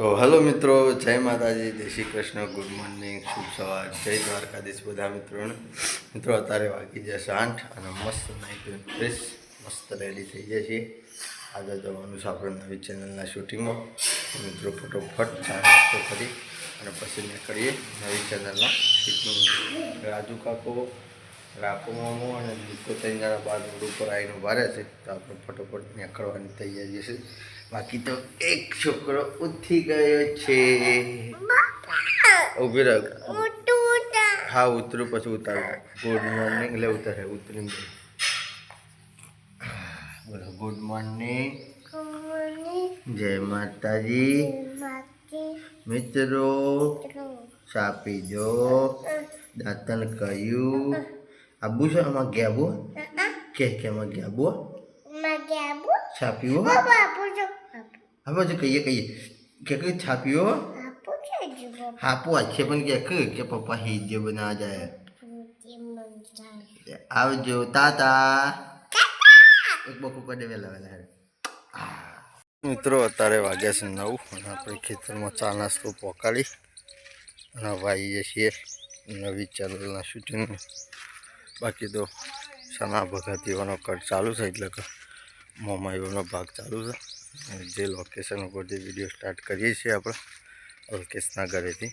તો હેલો મિત્રો, જય માતાજી, જય શ્રી કૃષ્ણ, ગુડ મોર્નિંગ, શુભ સવાર, જય દ્વારકાધીશ બધા મિત્રોને. મિત્રો, અત્યારે વાગી જશે આઠ અને મસ્ત નાઇટ ફ્રેશ મસ્ત રેડી થઈ જાય છે આજે જવાનું છે આપણે નવી ચેનલના શૂટિંગમાં મિત્રો, ફટોફટ ચા કરી અને પછી નીકળીએ નવી ચેનલના શૂટિંગ રાજુ કાકો રાખો મામો અને દીકો ત્રણ જણા બાદ રોડ ઉપર આવીને ઊભા છે. તો આપણે ફટોફટ નીકળવાની તૈયારી છે. બાકી તો એક છોકરો ઉઠી ગયો છે. ઊભી રહ હા ઉતરું પછી ઉતારું. ગુડ મોર્નિંગ એટલે ઉતારે ઉતરી બોલો ગુડ મોર્નિંગ જય માતાજી. મિત્રો ચા પીજો. દાંતન કહ્યું આબુ છે? આમાં ગેબો કે કે આમાં ગેબો ચા પીવો? હા જે કહીએ કહીએ કે કઈ છાપ્યો હાપુ છે પણ કે કે કે પપ્પા હિજે બના જાય આવજો તાતા એક બકુ કડે વેલા વેલા મિત્રો અત્યારે વાગ્યા છે નવ અને આપણે ખેતરમાં ચા નાસ્તો પોકાડી અને વાઈએ છીએ નવી ચેનલના શૂટિંગ બાકી તો સના ભગાતીઓનો કટ ચાલુ છે એટલે કે મોમાઈઓનો ભાગ ચાલુ છે જે લોકેશન ઉપરથી વીડિયો સ્ટાર્ટ કરીએ છીએ આપણે, અલ્કેશના ઘરેથી.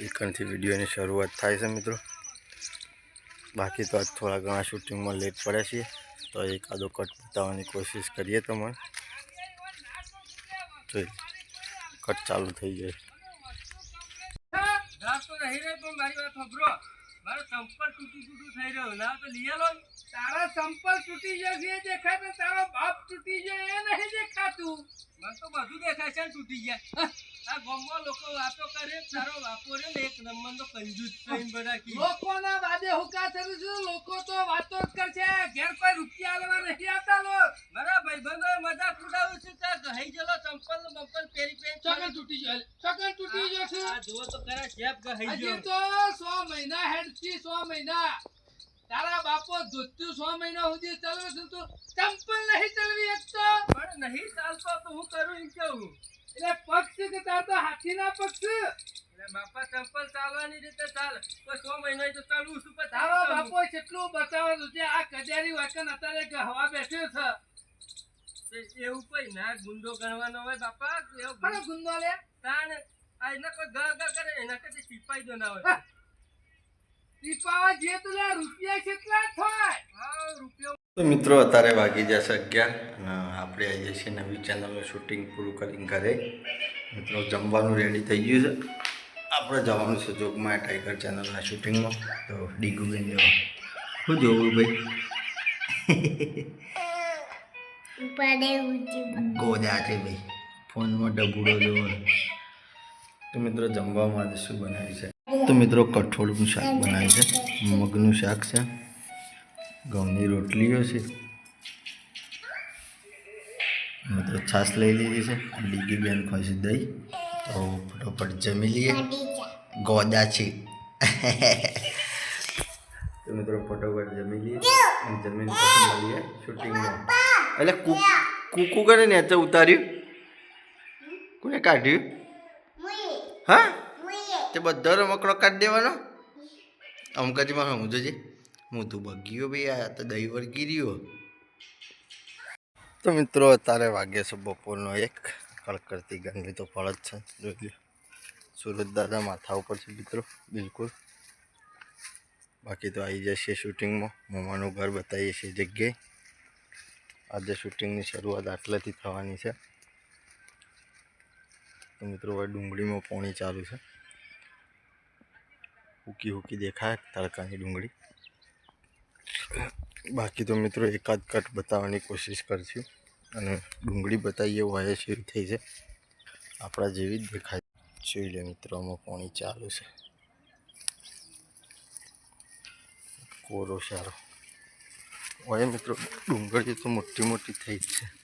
એકણથી વિડીયોની શરૂઆત થાય છે મિત્રો. બાકી તો આજ થોડા ઘણા શૂટિંગમાં લેટ પડ્યા છીએ. તો એકાદો કટ બતાવવાની કોશિશ કરીએ તમને. જોઈ કટ ચાલુ થઈ જાય. મારી સંપર્ક તૂટી તૂટું થઈ રહ્યો. ના, તો લઈ ને. તારા સંપલ તૂટી જશે એ દેખાય તો તારો બાપ તૂટી જાય એ નહીં દેખાતું. મને તો બધું દેખાય છે તૂટી ગયા. આ ગામમાં લોકો વાતો કરે તારો બાપો રે એક નંબર નંબરનો કંજૂસ થઈને બધા કી લોકોના વાદે હુકા થયું છે લોકો તો વાતો જ કરશે ઘેર કોઈ રૂપિયા લેવા નથી આવતા લો મારા ભાઈબંધો મજા ઉડાવું છું ત્યાં ગહી જલો ચંપલ બંપલ પહેરી પહેરી ચકન તૂટી જાય ચકન તૂટી ગયો આ જો તો ખરા શેપ ગહી ગયો. તો સો મહિના હેડથી સો મહિના તારા બાપો ધોત્યું સો મહિના સુધી ચાલવે છે તું ચંપલ નહીં ચલવી એકતો પણ નહીં ચાલતો તો હું કરું એમ કેવું? એટલે પક્ષ કે તાર તો હાથીના પક્ષ? એટલે બાપા ચંપલ ચાલવાની રીતે ચાલ. તો સો મહિના તો ચાલવું છું પણ તારો બાપો કેટલું બતાવે છે આ કજારી વાકન અત્યારે કે હવા બેઠ્યો છે એવું કોઈ ના ગુંડો ગણવાનો હોય બાપા એવો પણ ગુંદો લે. તાણ આ એના કોઈ ગા ગા કરે એના કદી સિપાઈ દો ના હોય. ટીપાવા જે તો રૂપિયા કેટલા થાય? હા રૂપિયો. તો મિત્રો અત્યારે વાગી જશે અગિયાર અને આપણે આવીએ છીએ નવી ચેનલનું શૂટિંગ પૂરું કરીને ઘરે. મિત્રો જમવાનું રેડી થઈ ગયું છે. આપણે જવાનું છે જોગમાં ટાઈગર ચેનલના શૂટિંગમાં તો ડીગુબેન જવા શું જોવું ભાઈ? ગોદા છે ભાઈ. ફોનમાં ડબુડો જોવો. તો મિત્રો જમવામાં આજે શું બનાવ્યું છે? તો મિત્રો કઠોળનું શાક બનાવ્યું છે. મગનું શાક છે. ઘઉંની રોટલીઓ છે. મિત્રો છાશ લઈ લીધી છે. ડીગી બેન ખોઈ છે દહીં. તો ફટોફટ જમી લઈએ. ગોદા છે. તો મિત્રો ફટોફટ જમી લઈએ. જમીન પછી મળીએ શૂટિંગમાં એટલે કૂકુ કરે ને તે ઉતાર્યું. કોને કાઢ્યું? હા? તે બધો રમકડો કાઢી દેવાનો. અમકાજીમાં હું જોજે હું તું બગ્યો ભાઈ, આ તો દહીં વળગી રહ્યો. તો મિત્રો, અત્યારે વાગે છે બપોરનો એક. કડકડતી ગરમી તો ફળ જ છે. જોઈ લો સુરત દાદા માથા ઉપર છે મિત્રો, બિલકુલ. બાકી તો આવી જશે શૂટિંગમાં. મમ્માનું ઘર બતાવીએ છીએ જગ્યાએ. આજે શૂટિંગની શરૂઆત આટલેથી થવાની છે. તો મિત્રો, હવે ડુંગળીમાં પાણી ચાલુ છે. હુકી હુકી દેખાય, તડકાની ડુંગળી. બાકી તો મિત્રો એકાદ કટ બતાવવાની કોશિશ કરશું. અને ડુંગળી બતાવીએ વાયે શરૂ થઈ છે. આપણા જેવી જ દેખાય. જોઈ લે મિત્રો, આમાં પાણી ચાલુ છે. કોરો સારો. હોય મિત્રો, ડુંગળી તો મોટી મોટી થઈ જ છે.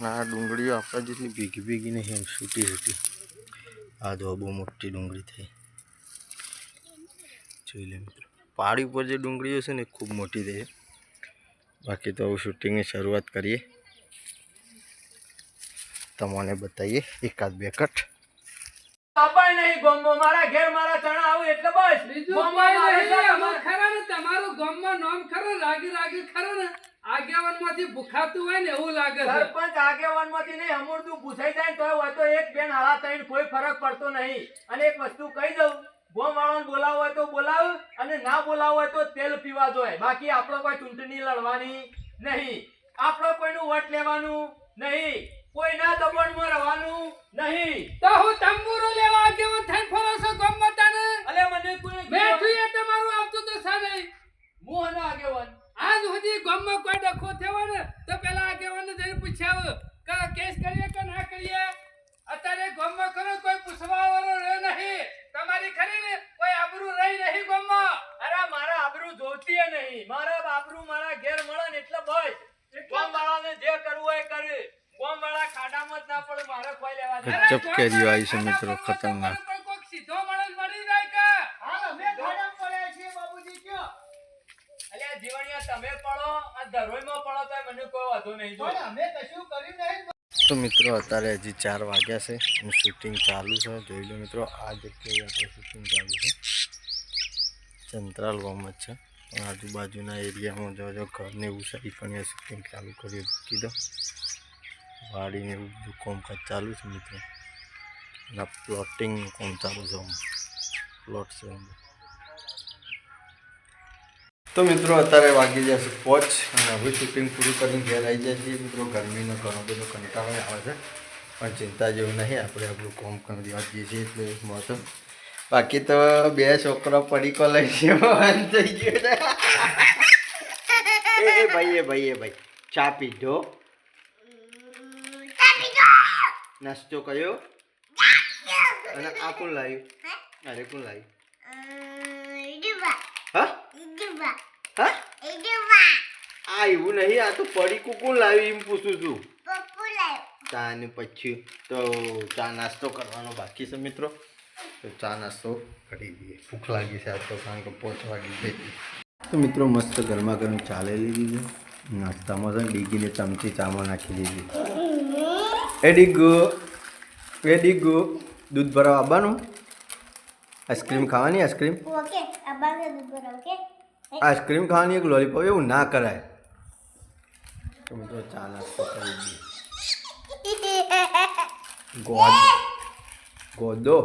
આ ડુંગળીઓ આપણા જેટલી ભીગી ભીગી નહીં એમ છૂટી છૂટી આ જો બહુ મોટી ડુંગળી થઈ. જોઈ લે મિત્રો. પહાડી ઉપર જે ડુંગળીઓ છે ને ખૂબ મોટી થઈ. બાકી તો હવે શૂટિંગની શરૂઆત કરીએ. તમને બતાવીએ એકાદ બે કટ. અપાય નહીં ગોમો મારા ઘેર મારા ચણા આવું એટલે બસ. બીજું ગોમમાં કોઈ મારે નહીં, તો આમાં ખરા ને તમારું ગામમાં નામ ખરો રાગી રાગી ખરો ને. આગેવાનમાંથી ભૂખાતું હોય ને એવું લાગે છે. સરપંચ આગેવાનમાંથી નહીં હમુરદું પૂછાઈ જાય તો હોય તો એક બેન હાલા થઈને કોઈ ફરક પડતો નહીં. અને એક વસ્તુ કહી દઉં ગોમ વાળાને બોલાવો હોય તો બોલાવ અને ના બોલાવો હોય તો તેલ પીવા જોઈએ. બાકી આપણો કોઈ ચૂંટણી લડવાની નહીં. આપણો કોઈનું વટ લેવાનું નહીં. કોઈના દબાણમાં રહેવાનું નહીં. તો હું તંબુરો લેવા આગેવાન થઈને ફરો છો ગામમાં તાને અલે મને કોઈ બેઠું એ તમારું આવતું તો છે નહીં હું અને આગેવાન આજ સુધી ગામમાં કોઈ ડખો થયો હોય ને તો પેલા આગેવાનને જઈને પૂછ્યા કે કેસ કરીએ કે ના કરીએ અત્યારે ગામમાં ખરો કોઈ પૂછવા વાળો રહ્યો નહીં તમારી ખરી ને કોઈ આબરૂ રહી નહીં ગામમાં અરે મારા આબરૂ જોતી ય નહીં મારા આબરૂ મારા ઘેર મળે ને એટલે બસ ગોમ વાળાને જે કરવું હોય એ કરે. ગોમ વાળા ખાડામાં જ ના પડે મારે કોઈ લેવા ગજબ કેરીઓ આવી છે મિત્રો, ખતરનાક. કોઈક સીધો માણસ મળી જાય કે? હા અમે ખાડામાં પડ્યા છીએ બાબુજી કયો? અલ્યા જીવણિયા તમે પડો આ ધરોઈમાં પડો તો મને કોઈ વાંધો નહીં જો. અમે કશું કર્યું નહીં. તો મિત્રો અત્યારે હજી ચાર વાગ્યા છે અને શૂટિંગ ચાલુ છે. જોઈ લો મિત્રો આ જગ્યાએ આપણે શૂટિંગ ચાલુ છે. ચંત્રાલ વોમ જ છે. આજુબાજુના એરિયામાં જો જો ઘરને એવું એ પણ ચાલુ કરી દો વાડીને એવું બધું કામકાજ ચાલુ છે મિત્રો. અને પ્લોટિંગ કામ ચાલુ છે પ્લોટ છે તો મિત્રો અત્યારે વાગી જશે પોચ અને હવે શૂટિંગ પૂરું કરીને ઘેર આવી જાય છીએ મિત્રો ગરમીનો ઘણો બધો કંટાળો આવે છે. પણ ચિંતા જેવું નહીં, આપણે આપણું કોમ કરી દેવા જઈએ છીએ એટલે મોસમ બાકી તો બે છોકરો પડીકો લઈ છે થઈ ગયો એ એ ભાઈ એ ભાઈ એ ભાઈ. ચા પીધો? નાસ્તો કયો અને આ કોણ લાવ્યું? અરે કોણ લાવ્યું? હા? હા? આ એવું નહીં આ તો પડીકું કોણ લાવ્યું એમ પૂછું છું. ચા ને પછી તો ચા નાસ્તો કરવાનો બાકી છે મિત્રો. તો ચા નાસ્તો કરી દઈએ. ભૂખ લાગી છે આજ તો કારણ કે પોચ વાગી ગઈ. તો મિત્રો મસ્ત ગરમા ગરમ ચાલે લીધી છે. નાસ્તામાં છે ને ડીગીને ચમચી ચામાં નાખી દીધી. એ ડીગુ એ ડીગુ દૂધ ભરાવા આવવાનું આઈસ્ક્રીમ ખાવાની આઈસ્ક્રીમ આઈસ્ક્રીમ ખાવાની એક લોલીપોપ એવું ના કરાય. તો મિત્રો ચા નાસ્તો કરી દઈએ. ગોદ ગોદો.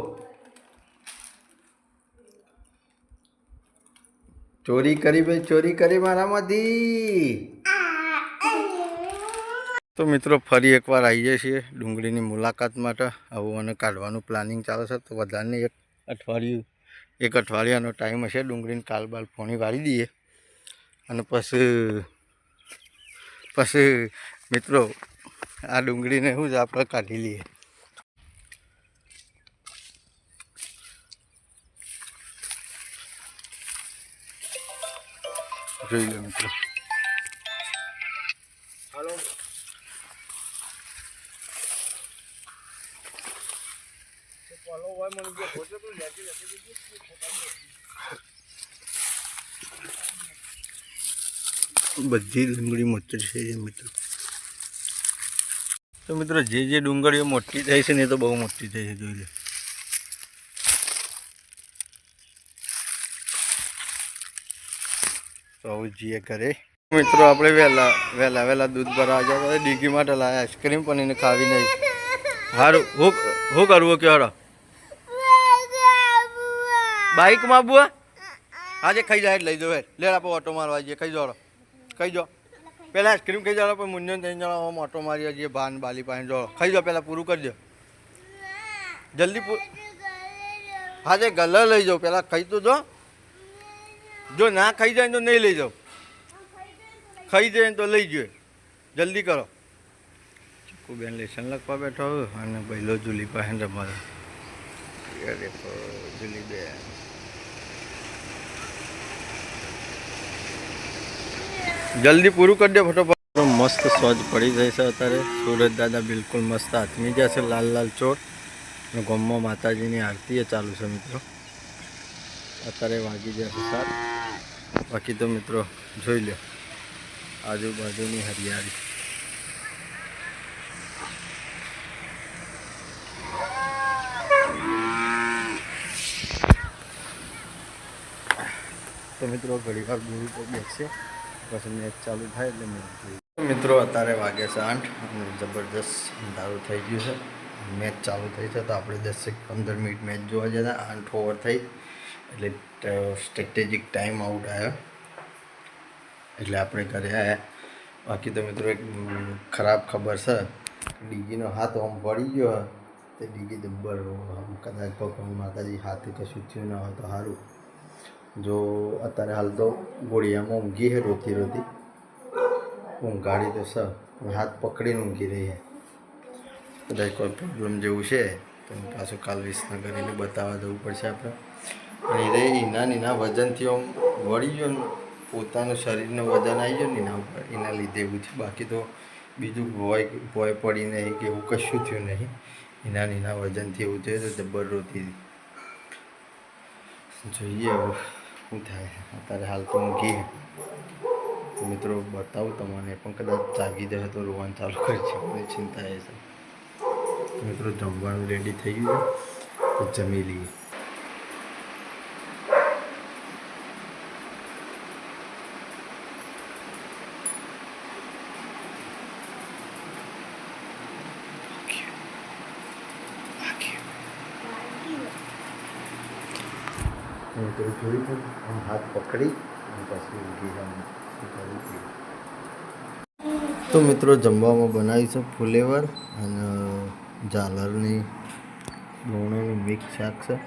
ચોરી કરી ભાઈ, ચોરી કરી મારામાંથી તો મિત્રો ફરી એકવાર આવી જાય છીએ ડુંગળીની મુલાકાત માટે. આવું અને કાઢવાનું પ્લાનિંગ ચાલે છે. તો વધારે એક અઠવાડિયું, એક અઠવાડિયાનો ટાઈમ હશે ડુંગળીને કાલ બાલ ફોણી વાળી દઈએ. અને પછી પછી મિત્રો આ ડુંગળીને શું જ આપણે કાઢી લઈએ. જોઈ લો મિત્રો બધી ડુંગળી મોટી છે એ મિત્રો. તો મિત્રો, જે જે ડુંગળીઓ મોટી થઈ છે ને એ તો બહુ મોટી થઈ છે, જોઈ લે. તો આવું ઘરે. મિત્રો, આપણે વહેલા વહેલા વહેલા દૂધ ભરવા ગયા હતા. ડીગી માટે લાયા આઈસ્ક્રીમ પણ એને ખાવી નહીં. સારું હું હું કરવું કે હરો બાઇકમાં બુઆ? આજે ખાઈ જાય લઈ જાઓ લે આપણે ઓટો મારવા જઈએ. ખાઈ જોડો ખાઈ જો પહેલાં આઈસ્ક્રીમ ખાઈ જાઓ પછી મુંજન થઈને જણા આમ ઓટો મારી જઈએ ભાન બાલી પાસે જોડો. ખાઈ જાઓ, પહેલાં પૂરું કરજો જલ્દી પૂ હા ગલ્લા લઈ જાઓ, પહેલાં ખાઈ તો જો. જો ના ખાઈ જાય તો નહીં લઈ જાઓ. ખાઈ જાય તો લઈ જોઈએ જલ્દી કરો. બેન લેસન લખવા બેઠો અને પહેલો જુલી પાસે રમવા અરે જુલી બેન. જલ્દી પૂરું કરી દે ફટોફટ. મસ્ત સ્વાદ પડી જાય છે અત્યારે. સુરત દાદા બિલકુલ મસ્ત હાથમી ગયા છે લાલ લાલ ચોર. અને ગમમાં માતાજીની આરતી એ ચાલુ છે મિત્રો. અત્યારે વાગી જશે સાત. બાકી તો મિત્રો જોઈ લો. આજુબાજુની હરિયાળી. તો મિત્રો ઘણી વાર તો બેસશે પછી મેચ ચાલુ થાય એટલે મેચ મિત્રો અત્યારે વાગે છે આઠ અને જબરદસ્ત અંધારું થઈ ગયું છે. મેચ ચાલુ થઈ છે તો આપણે દસેક પંદર મિનિટ મેચ જોવા જતા. આઠ ઓવર થઈ. એટલે સ્ટ્રેટેજિક ટાઈમ આઉટ આવ્યો એટલે આપણે ઘરે આવ્યા બાકી તો મિત્રો એક ખરાબ ખબર છે. ડીગીનો હાથ આમ પડી ગયો તે ડીગી દબ્બર આમ કદાચ ભગવાન માતાજી હાથે કશું થયું ના હોય તો સારું જો અત્યારે હાલ તો ગોળિયામાં ઊંઘી છે રોતી રોતી ઊંઘાડી તો સર હાથ પકડીને ઊંઘી રહી છે. કદાચ કોઈ પ્રોબ્લેમ જેવું છે, તો હું પાછું કાલ વિસનગર એને બતાવવા જવું પડશે આપણે. અને એના એના વજનથી આમ વળી ગયો ને પોતાનું શરીરનું વજન આવી ગયું ને એના ઉપર. એના લીધે એવું છે. બાકી તો બીજું ભોય ભોય પડી નહીં કે એવું કશું થયું નહીં. એના એના વજનથી એવું થયું તો જબ્બર રોતી જોઈએ હવે શું થાય. અત્યારે હાલ તો ઊંઘી. મિત્રો બતાવું તમને. પણ કદાચ જાગી જાય તો રોવાનું ચાલુ કરી છે મને ચિંતા એ છે મિત્રો જમવાનું રેડી થઈ ગયું તો જમી લઈએ. તો મિત્રો જોયું આમ હાથ પકડી અને પછી ઊંઘી જવાનું તો મિત્રો જમવામાં બનાવી છે ફુલેવર અને ઝાલરની લોણીનું મિક્સ શાક છે.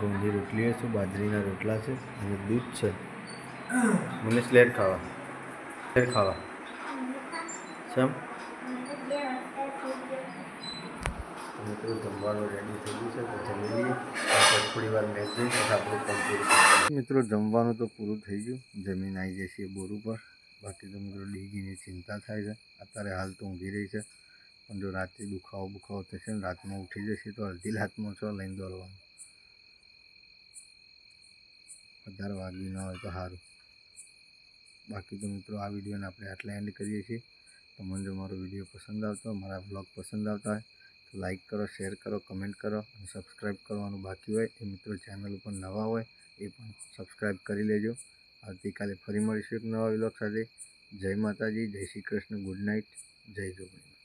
ગોંધી રોટલીઓ છે બાજરીના રોટલા છે અને દૂધ છે. મને સ્લેટ ખાવા. સ્લેટ ખાવા. સમ તો મિત્રો જમવાનું છે, તો થોડી વાર મિત્રો, જમવાનું તો પૂરું થઈ ગયું. જમીન આવી જશે બોર ઉપર. બાકી તો મિત્રો, ડીગીની ચિંતા થાય છે. અત્યારે હાલ તો ઊંઘી રહી છે. પણ જો રાતે દુખાવો બુખાવો થશે ને, રાતમાં ઉઠી જશે તો અડધી રાતમાં છો લઈને દોડવાનું. અઢાર વાગ્યું ન હોય તો સારું. બાકી તો મિત્રો, આ વિડીયોને આપણે આટલા એન્ડ કરીએ છીએ. તમને જો મારો વીડિયો પસંદ આવતો મારા બ્લોગ પસંદ આવતા હોય તો લાઈક કરો શેર કરો કમેન્ટ કરો અને સબસ્ક્રાઈબ કરવાનું બાકી હોય. એ મિત્રો ચેનલ ઉપર નવા હોય એ પણ સબસ્ક્રાઈબ કરી લેજો. આવતીકાલે ફરી મળીશું એક નવા વિલોક સાથે. જય માતાજી, જય શ્રી કૃષ્ણ ગુડ નાઇટ જય જોગણી.